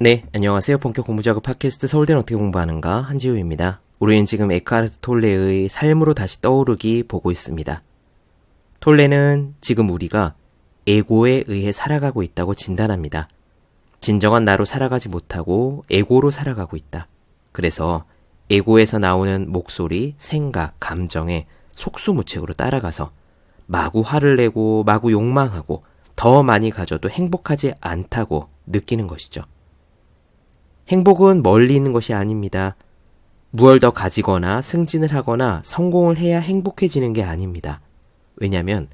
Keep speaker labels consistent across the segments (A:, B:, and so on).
A: 네, 안녕하세요. 본격 공부 작업 팟캐스트 서울대는 어떻게 공부하는가 한지우입니다. 우리는 지금 에카르트 톨레의 삶으로 다시 떠오르기 보고 있습니다. 톨레는 지금 우리가 에고에 의해 살아가고 있다고 진단합니다. 진정한 나로 살아가지 못하고 에고로 살아가고 있다. 그래서 에고에서 나오는 목소리, 생각, 감정에 속수무책으로 따라가서 마구 화를 내고 마구 욕망하고 더 많이 가져도 행복하지 않다고 느끼는 것이죠. 행복은 멀리 있는 것이 아닙니다. 무얼 더 가지거나 승진을 하거나 성공을 해야 행복해지는 게 아닙니다. 왜냐면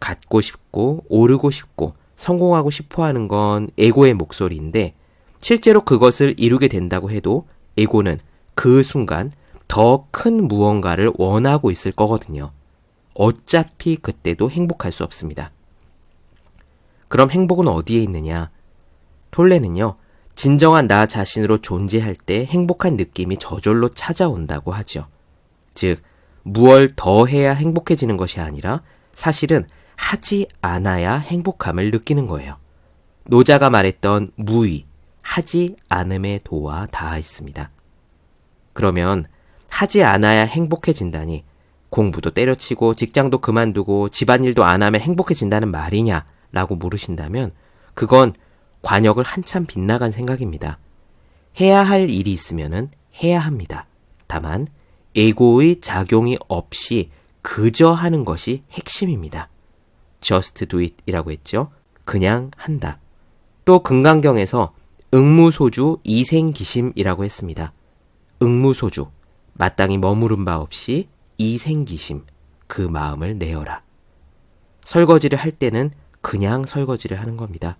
A: 갖고 싶고 오르고 싶고 성공하고 싶어 하는 건 에고의 목소리인데 실제로 그것을 이루게 된다고 해도 에고는 그 순간 더 큰 무언가를 원하고 있을 거거든요. 어차피 그때도 행복할 수 없습니다. 그럼 행복은 어디에 있느냐? 톨레는요, 진정한 나 자신으로 존재할 때 행복한 느낌이 저절로 찾아온다고 하죠. 즉, 무얼 더 해야 행복해지는 것이 아니라 사실은 하지 않아야 행복함을 느끼는 거예요. 노자가 말했던 무의, 하지 않음의 도와 닿아 있습니다. 그러면 하지 않아야 행복해진다니 공부도 때려치고 직장도 그만두고 집안일도 안 하면 행복해진다는 말이냐 라고 물으신다면 그건 관역을 한참 빗나간 생각입니다. 해야 할 일이 있으면 해야 합니다. 다만 에고의 작용이 없이 그저 하는 것이 핵심입니다. just do it 이라고 했죠. 그냥 한다. 또 금강경에서 응무소주 이생기심이라고 했습니다. 응무소주, 마땅히 머무른 바 없이 이생기심, 그 마음을 내어라. 설거지를 할 때는 그냥 설거지를 하는 겁니다.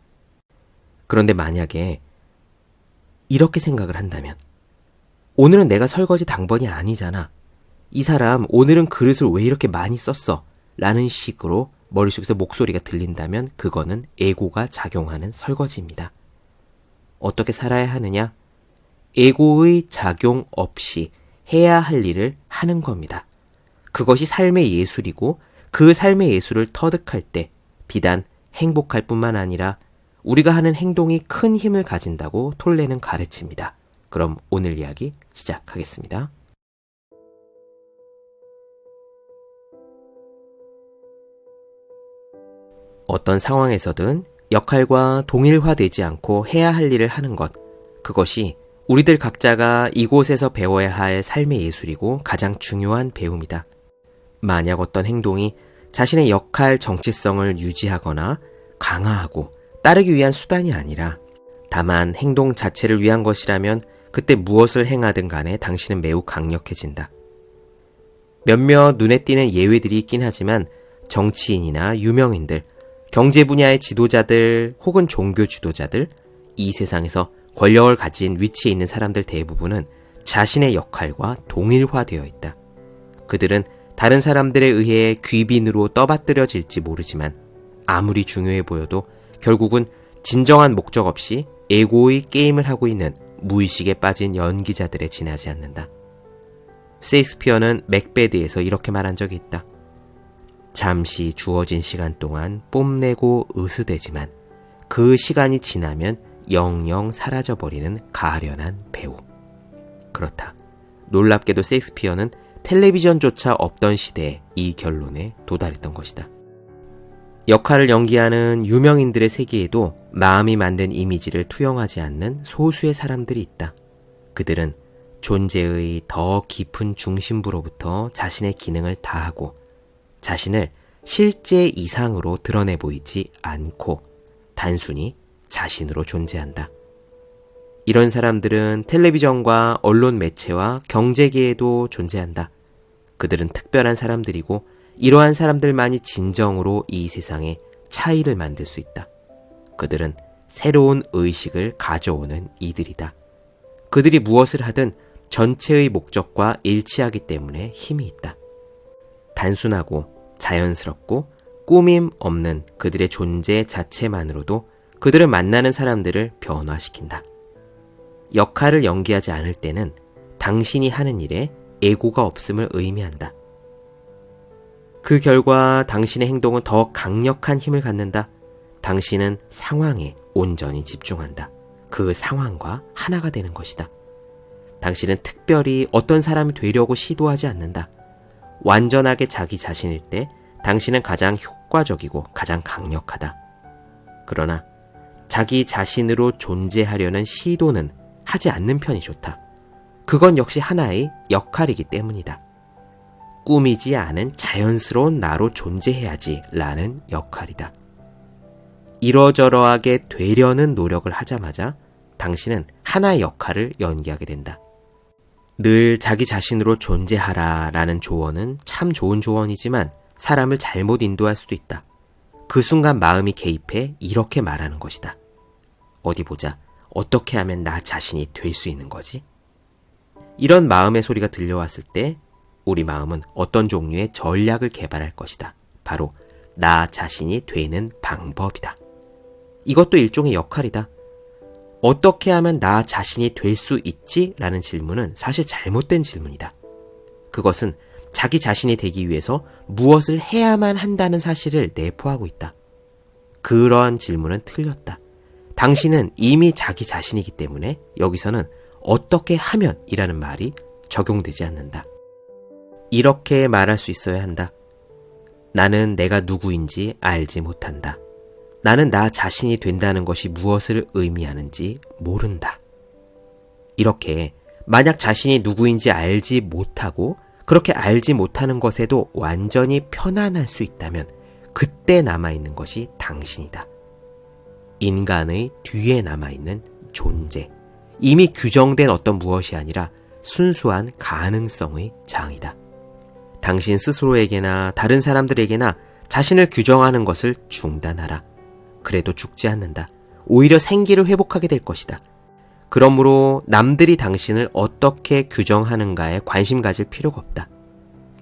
A: 그런데 만약에 이렇게 생각을 한다면, 오늘은 내가 설거지 당번이 아니잖아. 이 사람 오늘은 그릇을 왜 이렇게 많이 썼어? 라는 식으로 머릿속에서 목소리가 들린다면 그거는 에고가 작용하는 설거지입니다. 어떻게 살아야 하느냐? 에고의 작용 없이 해야 할 일을 하는 겁니다. 그것이 삶의 예술이고 그 삶의 예술을 터득할 때 비단 행복할 뿐만 아니라 우리가 하는 행동이 큰 힘을 가진다고 톨레는 가르칩니다. 그럼 오늘 이야기 시작하겠습니다. 어떤 상황에서든 역할과 동일화되지 않고 해야 할 일을 하는 것, 그것이 우리들 각자가 이곳에서 배워야 할 삶의 예술이고 가장 중요한 배움이다. 만약 어떤 행동이 자신의 역할 정체성을 유지하거나 강화하고 따르기 위한 수단이 아니라 다만 행동 자체를 위한 것이라면 그때 무엇을 행하든 간에 당신은 매우 강력해진다. 몇몇 눈에 띄는 예외들이 있긴 하지만 정치인이나 유명인들, 경제 분야의 지도자들 혹은 종교 지도자들, 이 세상에서 권력을 가진 위치에 있는 사람들 대부분은 자신의 역할과 동일화되어 있다. 그들은 다른 사람들에 의해 귀빈으로 떠받들여질지 모르지만 아무리 중요해 보여도 결국은 진정한 목적 없이 에고의 게임을 하고 있는 무의식에 빠진 연기자들에 지나지 않는다. 세익스피어는 맥베드에서 이렇게 말한 적이 있다. 잠시 주어진 시간 동안 뽐내고 으스대지만 그 시간이 지나면 영영 사라져버리는 가련한 배우. 그렇다. 놀랍게도 세익스피어는 텔레비전조차 없던 시대에 이 결론에 도달했던 것이다. 역할을 연기하는 유명인들의 세계에도 마음이 만든 이미지를 투영하지 않는 소수의 사람들이 있다. 그들은 존재의 더 깊은 중심부로부터 자신의 기능을 다하고 자신을 실제 이상으로 드러내 보이지 않고 단순히 자신으로 존재한다. 이런 사람들은 텔레비전과 언론 매체와 경제계에도 존재한다. 그들은 특별한 사람들이고 이러한 사람들만이 진정으로 이 세상에 차이를 만들 수 있다. 그들은 새로운 의식을 가져오는 이들이다. 그들이 무엇을 하든 전체의 목적과 일치하기 때문에 힘이 있다. 단순하고 자연스럽고 꾸밈 없는 그들의 존재 자체만으로도 그들을 만나는 사람들을 변화시킨다. 역할을 연기하지 않을 때는 당신이 하는 일에 에고가 없음을 의미한다. 그 결과 당신의 행동은 더 강력한 힘을 갖는다. 당신은 상황에 온전히 집중한다. 그 상황과 하나가 되는 것이다. 당신은 특별히 어떤 사람이 되려고 시도하지 않는다. 완전하게 자기 자신일 때 당신은 가장 효과적이고 가장 강력하다. 그러나 자기 자신으로 존재하려는 시도는 하지 않는 편이 좋다. 그건 역시 하나의 역할이기 때문이다. 꾸미지 않은 자연스러운 나로 존재해야지 라는 역할이다. 이러저러하게 되려는 노력을 하자마자 당신은 하나의 역할을 연기하게 된다. 늘 자기 자신으로 존재하라 라는 조언은 참 좋은 조언이지만 사람을 잘못 인도할 수도 있다. 그 순간 마음이 개입해 이렇게 말하는 것이다. 어디 보자. 어떻게 하면 나 자신이 될 수 있는 거지? 이런 마음의 소리가 들려왔을 때 우리 마음은 어떤 종류의 전략을 개발할 것이다. 바로 나 자신이 되는 방법이다. 이것도 일종의 역할이다. 어떻게 하면 나 자신이 될 수 있지? 라는 질문은 사실 잘못된 질문이다. 그것은 자기 자신이 되기 위해서 무엇을 해야만 한다는 사실을 내포하고 있다. 그러한 질문은 틀렸다. 당신은 이미 자기 자신이기 때문에 여기서는 어떻게 하면 이라는 말이 적용되지 않는다. 이렇게 말할 수 있어야 한다. 나는 내가 누구인지 알지 못한다. 나는 나 자신이 된다는 것이 무엇을 의미하는지 모른다. 이렇게 만약 자신이 누구인지 알지 못하고 그렇게 알지 못하는 것에도 완전히 편안할 수 있다면 그때 남아있는 것이 당신이다. 인간의 뒤에 남아있는 존재. 이미 규정된 어떤 무엇이 아니라 순수한 가능성의 장이다. 당신 스스로에게나 다른 사람들에게나 자신을 규정하는 것을 중단하라. 그래도 죽지 않는다. 오히려 생기를 회복하게 될 것이다. 그러므로 남들이 당신을 어떻게 규정하는가에 관심 가질 필요가 없다.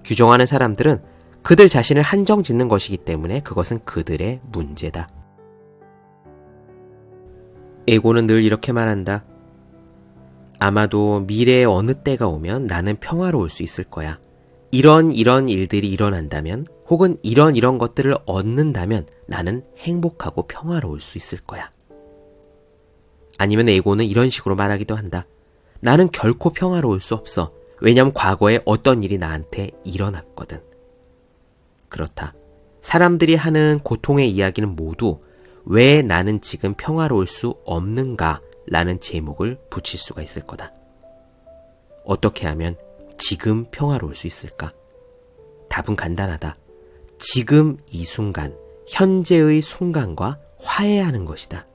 A: 규정하는 사람들은 그들 자신을 한정 짓는 것이기 때문에 그것은 그들의 문제다. 에고는 늘 이렇게 말한다. 아마도 미래의 어느 때가 오면 나는 평화로울 수 있을 거야. 이런 이런 일들이 일어난다면 혹은 이런 이런 것들을 얻는다면 나는 행복하고 평화로울 수 있을 거야. 아니면 에고는 이런 식으로 말하기도 한다. 나는 결코 평화로울 수 없어. 왜냐면 과거에 어떤 일이 나한테 일어났거든. 그렇다. 사람들이 하는 고통의 이야기는 모두 왜 나는 지금 평화로울 수 없는가 라는 제목을 붙일 수가 있을 거다. 어떻게 하면 지금 평화로울 수 있을까? 답은 간단하다. 지금 이 순간, 현재의 순간과 화해하는 것이다.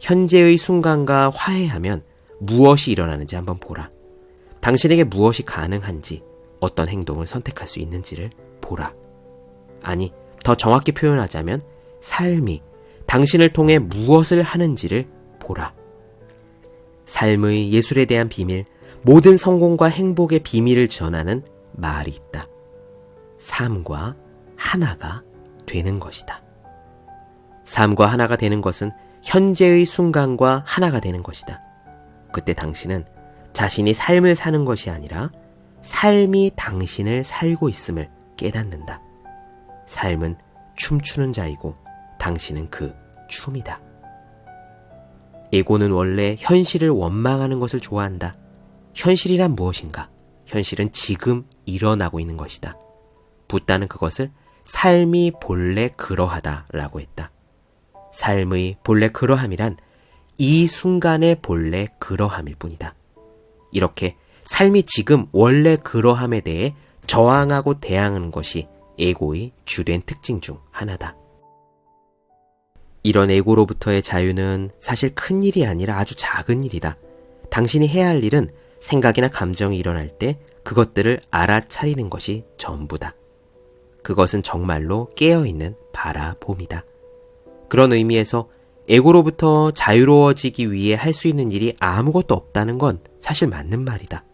A: 현재의 순간과 화해하면 무엇이 일어나는지 한번 보라. 당신에게 무엇이 가능한지, 어떤 행동을 선택할 수 있는지를 보라. 아니, 더 정확히 표현하자면 삶이 당신을 통해 무엇을 하는지를 보라. 삶의 예술에 대한 비밀, 모든 성공과 행복의 비밀을 전하는 말이 있다. 삶과 하나가 되는 것이다. 삶과 하나가 되는 것은 현재의 순간과 하나가 되는 것이다. 그때 당신은 자신이 삶을 사는 것이 아니라 삶이 당신을 살고 있음을 깨닫는다. 삶은 춤추는 자이고 당신은 그 춤이다. 에고는 원래 현실을 원망하는 것을 좋아한다. 현실이란 무엇인가? 현실은 지금 일어나고 있는 것이다. 붓다는 그것을 삶이 본래 그러하다 라고 했다. 삶의 본래 그러함이란 이 순간의 본래 그러함일 뿐이다. 이렇게 삶이 지금 원래 그러함에 대해 저항하고 대항하는 것이 에고의 주된 특징 중 하나다. 이런 에고로부터의 자유는 사실 큰 일이 아니라 아주 작은 일이다. 당신이 해야 할 일은 생각이나 감정이 일어날 때 그것들을 알아차리는 것이 전부다. 그것은 정말로 깨어있는 바라봄이다. 그런 의미에서 에고로부터 자유로워지기 위해 할 수 있는 일이 아무것도 없다는 건 사실 맞는 말이다.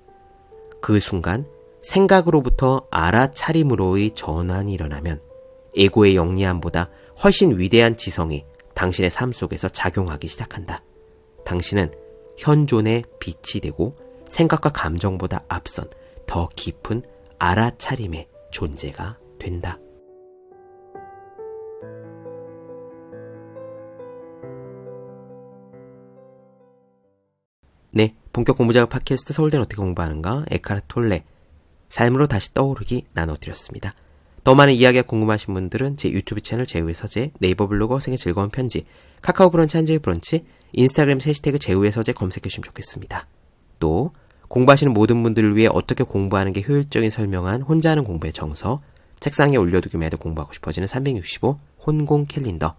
A: 그 순간 생각으로부터 알아차림으로의 전환이 일어나면 에고의 영리함보다 훨씬 위대한 지성이 당신의 삶 속에서 작용하기 시작한다. 당신은 현존의 빛이 되고 생각과 감정보다 앞선 더 깊은 알아차림의 존재가 된다. 본격 공부작업 팟캐스트 서울대는 어떻게 공부하는가 에카르트 톨레 삶으로 다시 떠오르기 나눠드렸습니다. 더 많은 이야기가 궁금하신 분들은 제 유튜브 채널 제우의 서재, 네이버 블로그 생의 즐거운 편지, 카카오 브런치 한재의 브런치, 인스타그램 해시태그 제우의 서재 검색해주시면 좋겠습니다. 또 공부하시는 모든 분들을 위해 어떻게 공부하는 게 효율적인 설명한 혼자 하는 공부의 정서, 책상에 올려두기만 해도 공부하고 싶어지는 365 혼공 캘린더,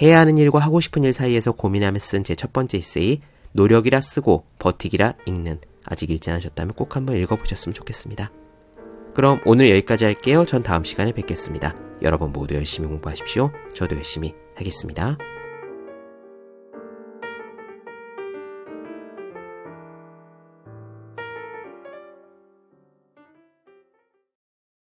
A: 해야 하는 일과 하고 싶은 일 사이에서 고민하며 쓴 제 첫 번째 에세이 노력이라 쓰고 버티기라 읽는 아직 읽지 않으셨다면 꼭 한번 읽어보셨으면 좋겠습니다. 그럼 오늘 여기까지 할게요. 전 다음 시간에 뵙겠습니다. 여러분 모두 열심히 공부하십시오. 저도 열심히 하겠습니다.